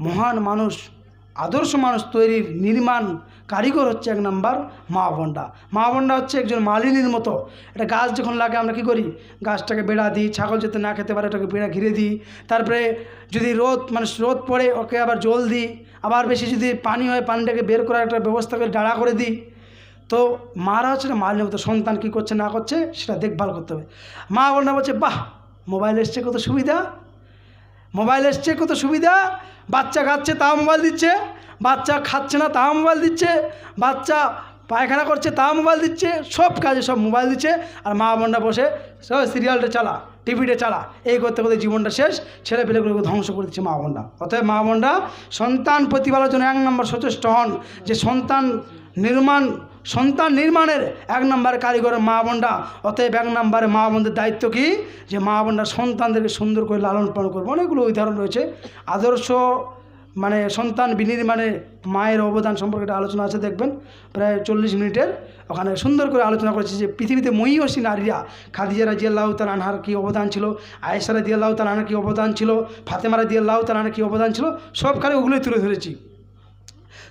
মহান মানুষ, আদর্শ মানুষ তৈরির নির্মাণ কারিগর হচ্ছে এক নাম্বার মা বোনটা মা বোনটা হচ্ছে একজন মালিনীর মতো। একটা গাছ যখন লাগে আমরা কী করি? গাছটাকে বেড়া দিই, ছাগল যাতে না খেতে পারে ওটাকে বেড়া ঘিরে দিই। তারপরে যদি রোদ মানে রোদ পড়ে, ওকে আবার জল দিই। আবার বেশি যদি পানি হয়, পানিটাকে বের করার একটা ব্যবস্থা করে ডাড়া করে দিই। তো মারা হচ্ছে না মালিনীর মতো। সন্তান কী করছে, না করছে, সেটা দেখভাল করতে হবে। মা বোনরা বলছে, বাহ, মোবাইল এসছে, কত সুবিধা। মোবাইল এসছে, কত সুবিধা। বাচ্চা খাচ্ছে তাও মোবাইল দিচ্ছে। বাচ্চা খাচ্ছে না তাও মোবাইল দিচ্ছে। বাচ্চা পায়খানা করছে তাও মোবাইল দিচ্ছে। সব কাজে সব মোবাইল দিচ্ছে। আর মা বোনরা বসে সব সিরিয়ালটা চালা, টিভিটা চালা। এই করতে করতে জীবনটা শেষ। ছেলে পেলেগুলোকে ধ্বংস করে দিচ্ছে মা বোনরা। অতএব মা বোনরা সন্তান প্রতিপালনের জন্য এক নম্বর সচেষ্ট হন। যে সন্তান নির্মাণ সন্তান নির্মাণের এক নম্বর কারিগরের মা বোনরা। অতএব এক নম্বরে মা বোনদের দায়িত্ব কি? যে মা বোনরা সন্তানদেরকে সুন্দর করে লালন পালন করবে। অনেকগুলো উদাহরণ রয়েছে। আদর্শ মানে সন্তান বিনির্মাণে মায়ের অবদান সম্পর্কে একটা আলোচনা আছে, দেখবেন। প্রায় চল্লিশ মিনিটের। ওখানে সুন্দর করে আলোচনা করেছে যে পৃথিবীতে মহিষী নারীরা, খাদিজা রাজিয়াল্লাহ তাল আনহার কী অবদান ছিল? আয়েশা রাজিয়াল্লাহ তাল আনহার কী অবদান ছিল? ফাতেমা রাজিয়াল্লাহ তাল আনহার কী অবদান ছিল? সবখানে ওগুলোই তুলে ধরেছি।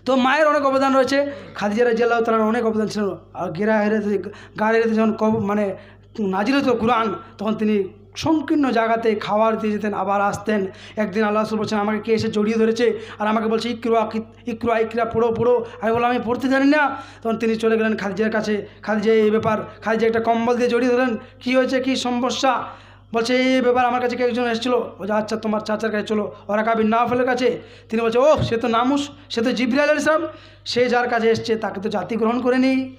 তো মায়ের অনেক অবদান রয়েছে। খাদিজা রাজিয়াল্লাহ তার অনেক অবদান ছিল। আর গেরা হেরে গা হেরে যখন কব মানে নাজিল হতো কোরআন, তখন তিনি সংকীর্ণ জায়গাতে খাবার দিয়ে যেতেন, আবার আসতেন। একদিন আল্লাহ রসুল বলছেন, আমাকে কে এসে জড়িয়ে ধরেছে? আর আমাকে বলছে ইকরুয়া ইকরুয়া ইকরা পড়ো পড়ো। আমি বললাম, আমি পড়তে জানি না। তখন তিনি চলে গেলেন খাদিজার কাছে। খাদিজা এই ব্যাপার খাদিজা একটা কম্বল দিয়ে জড়িয়ে ধরেন কী হয়েছে? কী সমস্যা? বলছে, এই ব্যাপার আমার কাছে কেউ একজন এসেছিল। বলছে আচ্ছা তোমার চাচার কাছে চলো। ওরা কাবির নাফেলের কাছে তিনি বলছে ও সে তো নামুস, সে তো জিব্রাইল ইসলাম সে যার কাছে এসছে, তাকে তো জাতি গ্রহণ করে নি।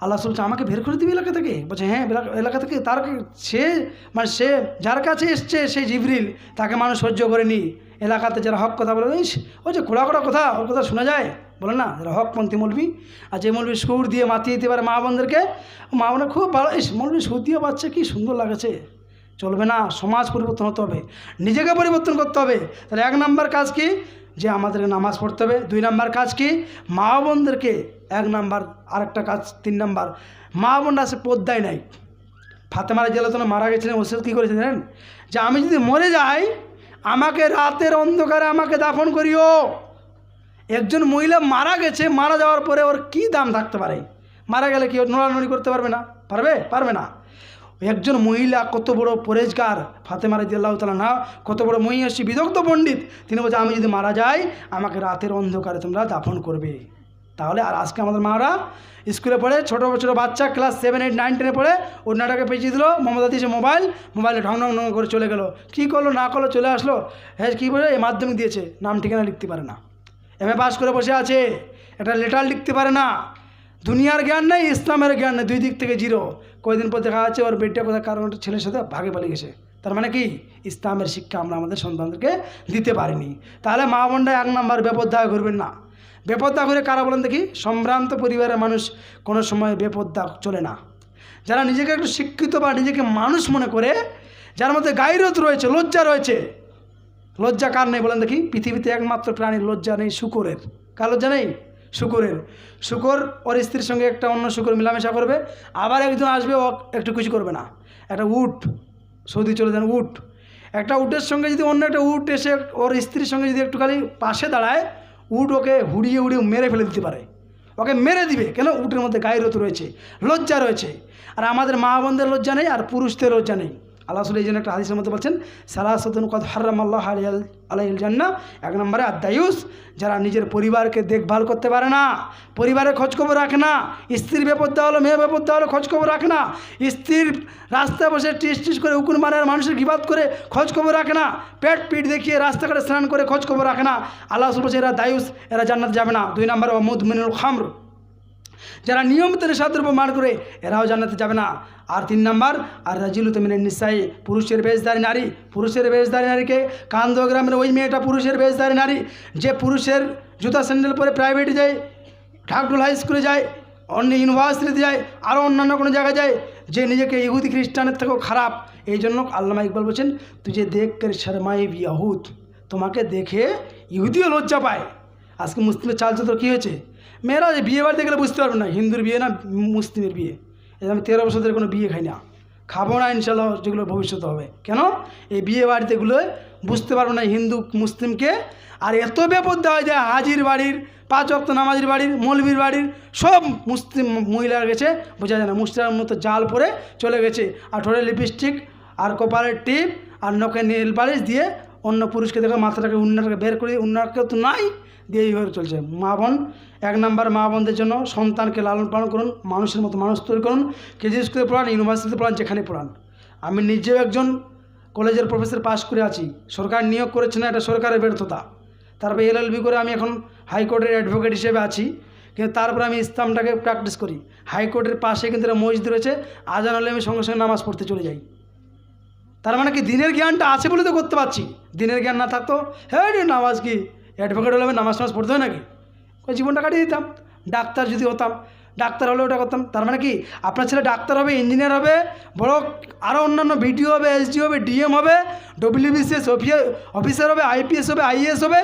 আল্লাহ বলছে, আমাকে বের করে দিবি এলাকা থেকে? বলছে হ্যাঁ এলাকা- থেকে তার সে মানে সে যার কাছে এসছে সেই জিবরিল তাকে মানুষ সহ্য করে নি এলাকাতে যারা হক কথা বলে, ইস, ও যে খোলা খোলা কথা, ওর কথা শোনা যায়? বলে না? যারা হকপন্থী মলবি, আর যে মলবি সুর দিয়ে মাতিয়ে দিতে পারে মা বোনদেরকে, মা বোনের খুব ভালো। ইস, মলবি সুর দিয়ে পাচ্ছে কী সুন্দর লাগেছে। চলবে না, সমাজ পরিবর্তন হতে হবে, নিজেকে পরিবর্তন করতে হবে। তাহলে এক নম্বর কাজ কি? যে আমাদেরকে নামাজ পড়তে হবে। দুই নাম্বার কাজ কি? মা বোনদেরকে এক নাম্বার, আরেকটা কাজ, তিন নাম্বার। মা বোনরা সে পদ্মায় নাই। ফাতেমারা জেলাতনে মারা গেছিলেন ওষুধ কী করেছেন জানেন? যে আমি যদি মরে যাই, আমাকে রাতের অন্ধকারে আমাকে দাফন করিও। একজন মহিলা মারা গেছে, মারা যাওয়ার পরে ওর কী দাম থাকতে পারে? মারা গেলে কি ওর নড়ানড়ি করতে পারবে না? পারবে? পারবে না। একজন মহিলা কত বড় পরেজগার, ফাতেমা রাজিয়াল্লাহ তালা না কত বড় মহিষী, বিদগ্ধ পণ্ডিত। তিনি বলছে, আমি যদি মারা যাই, আমাকে রাতের অন্ধকারে তোমরা দাফন করবে। তাহলে আর আজকে আমাদের মারা স্কুলে পড়ে, ছোটো ছোটো বাচ্চা ক্লাস সেভেন, এইট, নাইন, টেনে পড়ে ওনাটাকে পেঁচিয়ে দিল, মমতা দিয়েছে মোবাইল, মোবাইলে ঢং ঢং ঢং করে চলে গেলো। কী করল, না করল, চলে আসলো। হ্যাঁ কী বলে, এ মাধ্যমিক দিয়েছে, নাম ঠিকানা লিখতে পারে না। এম এ করে বসে আছে। একটা লেটার লিখতে পারে না। দুনিয়ার জ্ঞান নেই, ইসলামের জ্ঞান নেই, দুই দিক থেকে জিরো কয়েকদিন পর দেখা যাচ্ছে ওর বেডটা কোথায়, কারণ ছেলের সাথে ভাগে পালিয়ে গেছে। তার মানে কি? ইসলামের শিক্ষা আমরা আমাদের সন্তানদেরকে দিতে পারিনি। তাহলে মা বোনরা এক নম্বর বেপদ্দা করবেন না। বেপদ্দা করে কারা বলেন দেখি? সম্ভ্রান্ত পরিবারের মানুষ কোনো সময় বেপদ্দা চলে না। যারা নিজেকে একটু শিক্ষিত বা নিজেকে মানুষ মনে করে, যার মধ্যে গাইরত রয়েছে, লজ্জা রয়েছে লজ্জা কার নেই বলেন দেখি? পৃথিবীতে একমাত্র প্রাণীর লজ্জা নেই, শুকরের। কার লজ্জা নেই? শুকরের। শুকর ওর স্ত্রীর সঙ্গে একটা অন্য শুকর মেলামেশা করবে, আবার একজন আসবে, ও একটু কিছু করবে না। একটা উট, সৌদি চলে যান, উট। একটা উটের সঙ্গে যদি অন্য একটা উট এসে ওর স্ত্রীর সঙ্গে যদি একটু খালি পাশে দাঁড়ায়, উট ওকে হুড়িয়ে উড়িয়ে মেরে ফেলে দিতে পারে। ওকে মেরে দিবে, কেন? উটের মধ্যে গায়েরত রয়েছে, লজ্জা রয়েছে। আর আমাদের মা বোনদের লজ্জা নেই, আর পুরুষদের লজ্জা নেই। আল্লাহ আসলে এই জন্য একটা হাদিসের মধ্যে বলছেন, সালাসতুন কদ হারাম আল্লাহ আলাইল জান্না এক নম্বরে আদায়ুস, যারা নিজের পরিবারকে দেখভাল করতে পারে না পরিবারের খোঁজখবর রাখে না, স্ত্রীর বেপদ্দা হলো মেয়ে বেপদ্দা হলো, খোঁজখবর রাখে না, স্ত্রীর রাস্তায় বসে টিস টিস করে উকুন মারে আর মানুষের গিবাদ করে খোঁজখবর রাখে না, পেট পিট দেখিয়ে রাস্তাঘাটে স্নান করে খোঁজখবর রাখে না। আল্লাহ আসলে বলছে এরা দায়ুস এরা জান্নাত যাবে না। দুই নম্বরে মুদ মিনুল খামর। যারা নিয়মিত নেশাদ্রব্য মান করে, এরাও জানাতে যাবে না। আর তিন নাম্বার, আর রাজিলু তমিনের নিশ্চয়ই পুরুষের বেশধারী নারী। পুরুষের বেশধারী নারীকে কান্দ গ্রামের ওই মেয়েটা পুরুষের বেশধারী নারী, যে পুরুষের জুতা স্যান্ডেল পরে প্রাইভেটে যায় ঢাকডুল হাই স্কুলে যায়, অন্য ইউনিভার্সিটিতে যায় আরও অন্যান্য কোনো জায়গায় যায়, যে নিজেকে ইহুদি খ্রিস্টানের থেকেও খারাপ। এই জন্য আল্লামা ইকবাল বলছেন, তুই যে দেখ করে শর্মাই ইয়াহুদ তোমাকে দেখে ইহুদিও লজ্জা পায়। আজকে মুসলিমের চালচত্র কী হয়েছে? মেয়েরা বিয়ে বাড়িতে গেলে বুঝতে পারবে না, হিন্দুর বিয়ে না মুসলিমের বিয়ে। এই আমি তেরো বছর ধরে কোনো বিয়ে খাই না। খাব না ইনশাল্লাহ, যেগুলো ভবিষ্যতে হবে। কেন? এই বিয়ে বাড়িতেগুলো বুঝতে পারবে না হিন্দু মুসলিমকে। আর এত বেপদ দেওয়া যায় হাজির বাড়ির, পাঁচ অক্ত নামাজির বাড়ির মৌলবীর বাড়ির, সব মুসলিম মহিলার গেছে, বোঝা যায় না। মুসলিমের মতো জাল পরে চলে গেছে। আর ঠোঁটে লিপস্টিক আর কপালের টিপ, আর নখে নীল পালিশ দিয়ে অন্য পুরুষকে দেখে মাথাটাকে উন্নাটাকে বের করে উন্নাকে তো নাই। দিয়ে এইভাবে চলছে। মা বোন, এক নাম্বার মা বোনদের জন্য সন্তানকে লালন পালন করুন, মানুষের মতো মানুষ তৈরি করুন, কেজি স্কুলে পড়ান, ইউনিভার্সিটিতে পড়ান, যেখানে পড়ান। আমি নিজেও একজন কলেজের প্রফেসর পাশ করে আছি। সরকার নিয়োগ করেছে না, এটা সরকারের ব্যর্থতা। তারপরে এলএলবি করে আমি এখন হাইকোর্টের অ্যাডভোকেট হিসেবে আছি। কিন্তু তারপরে আমি ইসলামটাকে প্র্যাকটিস করি। হাইকোর্টের পাশে কিন্তু একটা মসজিদ রয়েছে, আজান হলে আমি সঙ্গে সঙ্গে নামাজ পড়তে চলে যাই। তার মানে কি দিনের জ্ঞানটা আছে বলে তো করতে পারছি। দিনের জ্ঞান না থাকতো হ্যাঁ নামাজ কি? অ্যাডভোকেট হলে নামাজ নামাজ পড়তে হয় নাকি? ওই জীবনটা কাটিয়ে দিতাম। ডাক্তার যদি হতাম, ডাক্তার হলে ওটা করতাম। তার মানে কি? আপনার ছেলে ডাক্তার হবে ইঞ্জিনিয়ার হবে, বড় আরও অন্যান্য বিডিও হবে এসডি হবে ডিএম হবে ডব্লিউবিসিএস অফিসার হবে আইপিএস হবে আইএস হবে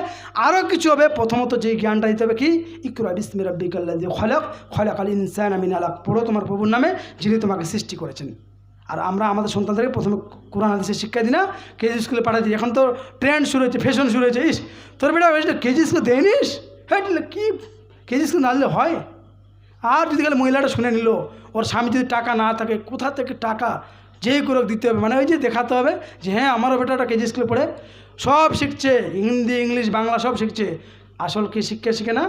আরও কিছু হবে। প্রথমত যেই জ্ঞানটা দিতে হবে কি? ইকরা বিসমি রব্বিকাল্লাযী খলাক, খলাকাল ইনসানা মিন আলাক পড়ো তোমার প্রভুর নামে যিনি তোমাকে সৃষ্টি করেছেন। আর আমরা আমাদের সন্তানদেরকে প্রথমে কোরআন হাদিসের শিক্ষা দিই না, কেজি স্কুলে পাঠাই এখন তো ট্রেন্ড শুরু হয়েছে ফ্যাশন শুরু হয়েছে, ইস। তোর বেটা কেজি স্কুল দেয়নিস? হ্যাঁ কি কেজি স্কুল না দিলে হয়? আর যদি গেলে মহিলাটা শুনে নিল, ওর স্বামী যদি টাকা না থাকে, কোথা থেকে টাকা যেই করে দিতে হবে? মানে ওই যে দেখাতে হবে যে হ্যাঁ আমারও বেটাটা কেজি স্কুলে পড়ে, সব শিখছে, হিন্দি, ইংলিশ, বাংলা সব শিখছে। আসল কি শিক্ষা শিখে না?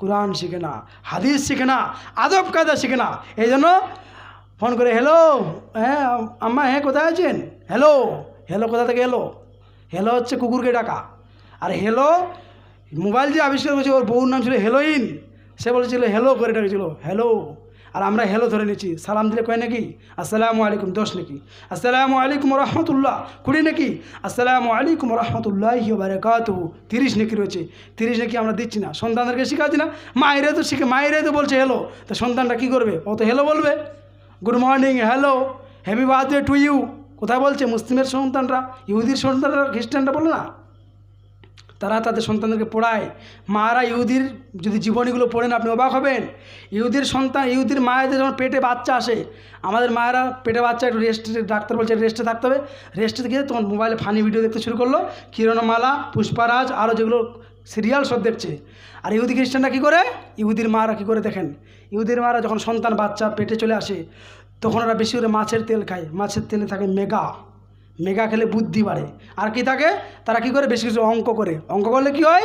কোরআন শিখে না, হাদিস শিখে না, আদব কায়দা শিখে না। এই জন্য ফোন করে, হ্যালো হ্যাঁ আম্মা হ্যাঁ কোথায় আছেন? হ্যালো হ্যালো, কোথা থেকে এলো? হ্যালো হচ্ছে কুকুরকে ডাকা। আর হ্যালো মোবাইল যে আবিষ্কার করেছে, ওর বউর নাম ছিল হেলোইন সে বলেছিল, হ্যালো করে ডাকেছিল, হ্যালো আর আমরা হ্যালো ধরে নিচ্ছি। সালাম দিলে কয় নাকি? আসসালামু আলাইকুম দোষ নাকি? আসসালামু আলাইকুম রহমতুল্লাহ কুড়ি নাকি? আসসালামু আলাইকুম রহমতুল্লাহ বারাকাত তিরিশ নাকি রয়েছে? তিরিশ নাকি আমরা দিচ্ছি না। সন্তানদেরকে শেখাচ্ছি না? মায়েরাই তো শিখে, মায়েরাই তো বলছে হ্যালো তো সন্তানটা কী করবে? ও তো হ্যালো বলবে। Good morning hello happy birthday to you কোথায় বলছে? মুসলিমের সন্তানরা, ইহুদির সন্তানরা, খ্রিস্টানরা বলে না? তারা তাদের সন্তানদেরকে পড়ায়। মারা ইহুদির যদি জীবনীগুলো পড়েন, আপনি অবাক হবেন। ইহুদির সন্তান, ইহুদির মায়েদের যখন পেটে বাচ্চা আসে, আমাদের মায়েরা পেটে বাচ্চা, একটু রেস্টে ডাক্তার বলছে রেস্টে থাকতে হবে। রেস্টে গিয়ে তখন মোবাইলে ফানি ভিডিও দেখতে শুরু করল। কিরণমালা, পুষ্পারাজ আরও যেগুলো সিরিয়াল সব দেখছে আর ইহুদি খ্রিস্টানরা কী করে? ইহুদির মারা কী করে দেখেন? ইহুদির মারা যখন সন্তান, বাচ্চা পেটে চলে আসে, তখন ওরা বেশি করে মাছের তেল খায়। মাছের তেলে থাকে মেগা। মেগা খেলে বুদ্ধি বাড়ে। আর কি থাকে? তারা কি করে? বেশি কিছু অঙ্ক করে। অঙ্ক করলে কি হয়?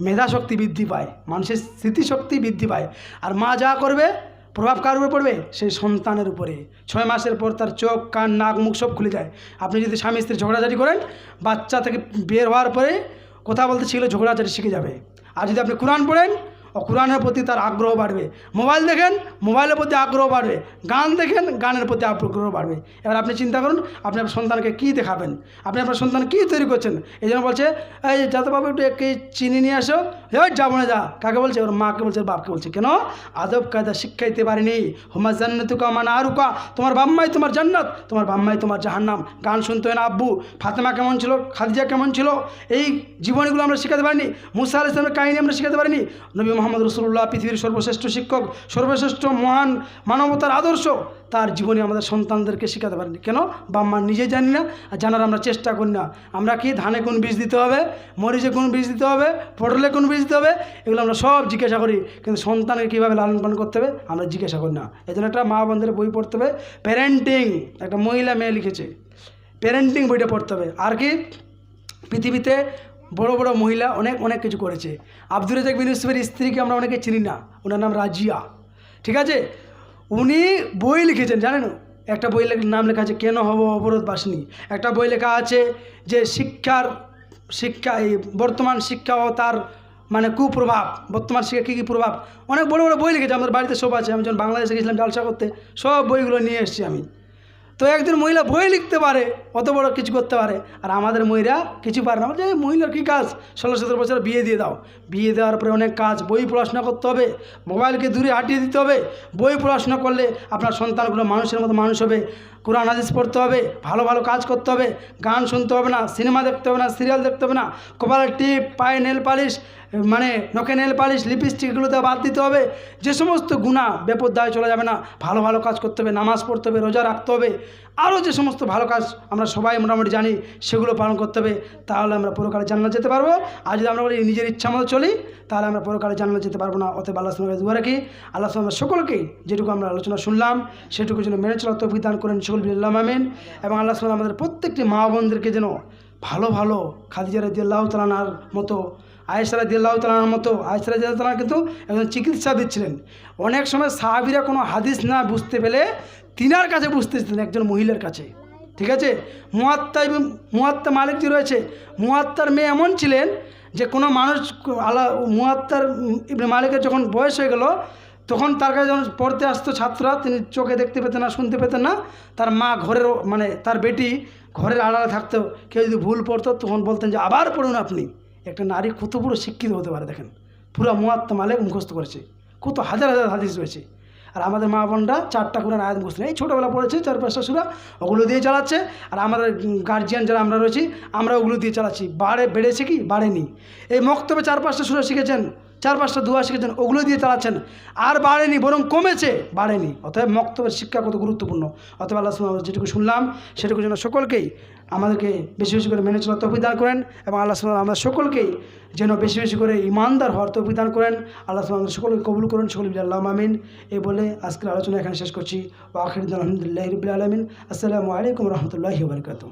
মেধা শক্তি বৃদ্ধি পায়। মানুষের স্মৃতিশক্তি বৃদ্ধি পায়। আর মা যা করবে, প্রভাব কার উপরে পড়বে? সেই সন্তানের উপরে। ছয় মাসের পর তার চোখ, কান, নাক, মুখ সব খুলে যায়। আপনি যদি স্বামী স্ত্রী ঝগড়াঝাটি করেন, বাচ্চা থেকে বের হওয়ার পরে কথা বলতে শিখলে ঝগড়াঝাটি শিখে যাবে। আর যদি আপনি কোরআন পড়েন ও কোরআনের প্রতি তার আগ্রহ বাড়বে। মোবাইল দেখেন, মোবাইলের প্রতি আগ্রহ বাড়বে। গান দেখেন, গানের প্রতি আগ্রহ বাড়বে। এবার আপনি চিন্তা করুন, আপনি আপনার সন্তানকে কী দেখাবেন? আপনি আপনার সন্তান কী তৈরি করছেন? এই জন্য বলছে, এই বাবু একটু এক চিনি নিয়ে আসো। এই যাব না যা। কাকে বলছে? ওর মাকে বলছে বাপকে বলছে। কেন? আদব কায়দা শিক্ষা দিতে পারিনি। হোমা জান্নাতুকা মানে আরুকা। তোমার বাম্মাই তোমার জান্নাত, তোমার বাম্মাই তোমার জাহান্নাম। গান শুনতে হয় না, আব্বু। ফাতেমা কেমন ছিল? খাদিজা কেমন ছিল? এই জীবনীগুলো আমরা শেখাতে পারিনি। মুসা আল ইসলামের কাহিনী আমরা শেখাতে পারিনি। নবী মোহাম্মদ রসুল্লাহ, পৃথিবীর সর্বশ্রেষ্ঠ শিক্ষক, সর্বশ্রেষ্ঠ মহান মানবতার আদর্শ, তার জীবনে আমাদের সন্তানদেরকে শেখাতে পারেনি। কেন? বাম্মা নিজে জানি না, আর জানার আমরা চেষ্টা করি না। আমরা কি ধানে কোন বীজ দিতে হবে? মরিচে কোন বীজ দিতে হবে? পটলে কোন বীজ দিতে হবে? এগুলো আমরা সব জিজ্ঞাসা করি, কিন্তু সন্তানকে কীভাবে লালন পালন করতে হবে? আমরা জিজ্ঞাসা করি না। এই জন্য একটা মা বোনদের বই পড়তে হবে প্যারেন্টিং একটা মহিলা মেয়ে লিখেছে। প্যারেন্টিং বইটা পড়তে হবে। আর কি? পৃথিবীতে বড় বড় মহিলা অনেক অনেক কিছু করেছে। আব্দুল রাজাক বিন ইউসুফের স্ত্রীকে আমরা অনেকে চিনি না। ওনার নাম রাজিয়া। ঠিক আছে? উনি বই লিখেছেন, জানেন? একটা বই নাম লেখা আছে, কেন হব অবরোধ বাসিনী? একটা বই লেখা আছে যে শিক্ষার শিক্ষা, এই বর্তমান শিক্ষা ও তার মানে কুপ্রভাব, বর্তমান শিক্ষা কী কী প্রভাব? অনেক বড় বড় বই লিখেছে, আমাদের বাড়িতে সব আছে। আমি যখন বাংলাদেশে গেছিলাম, জালসা করতে, সব বইগুলো নিয়ে এসেছি আমি। তো একজন মহিলা বই লিখতে পারে, অত বড় কিছু করতে পারে। আর আমাদের মহিলা কিছু পারে না। যে মহিলার কী কাজ? ষোলো সতেরো বছর বিয়ে দিয়ে দাও। বিয়ে দেওয়ার পরে অনেক কাজ, বই পড়াশোনা করতে হবে, মোবাইলকে দূরে হাঁটিয়ে দিতে হবে। বই পড়াশোনা করলে আপনার সন্তানগুলো মানুষের মতো মানুষ হবে। কোরআন, হাদিস পড়তে হবে, ভালো ভালো কাজ করতে হবে, গান শুনতে হবে না, সিনেমা দেখতে হবে না, সিরিয়াল দেখতে হবে না, কপালের টিপ, পায়ে নেল পালিশ মানে নখে নেল পালিশ, লিপস্টিক এগুলোতে বাদ দিতে হবে, যে সমস্ত গুণা বেপরদায় চলে যাবে না, ভালো ভালো কাজ করতে হবে, নামাজ পড়তে হবে, রোজা রাখতে হবে, আরও যে সমস্ত ভালো কাজ আমরা সবাই মোটামুটি জানি, সেগুলো পালন করতে হবে, তাহলে আমরা পরকালে জান্নাত যেতে পারব, আর যদি আমরা বলি নিজের ইচ্ছা মতো চলি, তাহলে আমরা পরকালে জান্নাত যেতে পারব না, অতএব আল্লাহ সঙ্গে দুয়া রাখি আল্লাহ আমরা সকলকেই যেটুকু আমরা আলোচনা শুনলাম, সেটুকু যেন মেনে চলার তৌফিক দান করেন সকল বিল্লাহ আমিন এবং আল্লাহ সাল্লাম আমাদের প্রত্যেকটি মা বোনদেরকে যেন ভালো ভালো খাদিজা রাদিয়াল্লাহ তালানার মতো, আয়েশা রাদিয়াল্লাহ তালানার মতো, আয়েশা রাদিয়াল্লাহ তালানা কিন্তু একজন চিকিৎসা দিচ্ছিলেন। অনেক সময় সাহাবিরা কোনো হাদিস না বুঝতে পেলে তিনার কাছে বুঝতে বুঝতেছিলেন একজন মহিলার কাছে। ঠিক আছে? মুয়াত্তা মুয়াত্তা মালিক যে রয়েছে, মুয়াত্তার মেয়ে এমন ছিলেন যে কোনো মানুষ, আল্লাহ মুয়াত্তার মালিকের যখন বয়স হয়ে গেল তখন তার কাছে যখন পড়তে আসতো ছাত্ররা, তিনি চোখে দেখতে পেতেন না, শুনতে পেতেন না। তার মা ঘরের মানে তার বেটি ঘরের আড়ালে থাকতো, কেউ যদি ভুল পড়তো, তখন বলতেন যে, আবার পড়ুন আপনি। একটা নারী কত বড় শিক্ষিত হতে পারে, দেখেন। পুরো মুয়াত্তা মালিক মুখস্থ করেছে। কত হাজার হাজার হাদিস রয়েছে। আর আমাদের মা বোনরা চারটা করে আয়াত মুখস্থ এই ছোটোবেলা পড়েছে, চার পাঁচটা সুরা ওগুলো দিয়ে চালাচ্ছে। আর আমাদের গার্জিয়ান যারা আমরা রয়েছি, আমরা ওগুলো দিয়ে চালাচ্ছি। বাড়ে বেড়েছে কি? বাড়েনি। এই মক্তবে চার পাঁচটা সুরা শিখেছেন। চার পাঁচটা দোয়া শিখেছেন ওগুলো দিয়ে চালাচ্ছেন। আর বাড়েনি, বরং কমেছে। বাড়েনি। অতএব মক্তবের শিক্ষা কত গুরুত্বপূর্ণ। অতএব আল্লাহ সুবহানাহু যেটুকু শুনলাম সেটুকু যেন সকলকেই আমাদেরকে বেশি বেশি করে মেনে চলার তৌফিক দান করেন এবং আল্লাহ সুবহানাহু আমরা সকলকেই যেন বেশি বেশি করে ইমানদার হওয়ার তৌফিক দান করেন। আল্লাহ আমাদের সকলকে কবুল করুন। সকল আল্লাহ আমিন। এই বলে আজকের আলোচনা এখানে শেষ করছি। ওয়া আখির আলহামদুলিল্লাহ রবিল আলমিন। আসসালামু আলাইকুম রহমতুল্লাহি বারকাতুহ।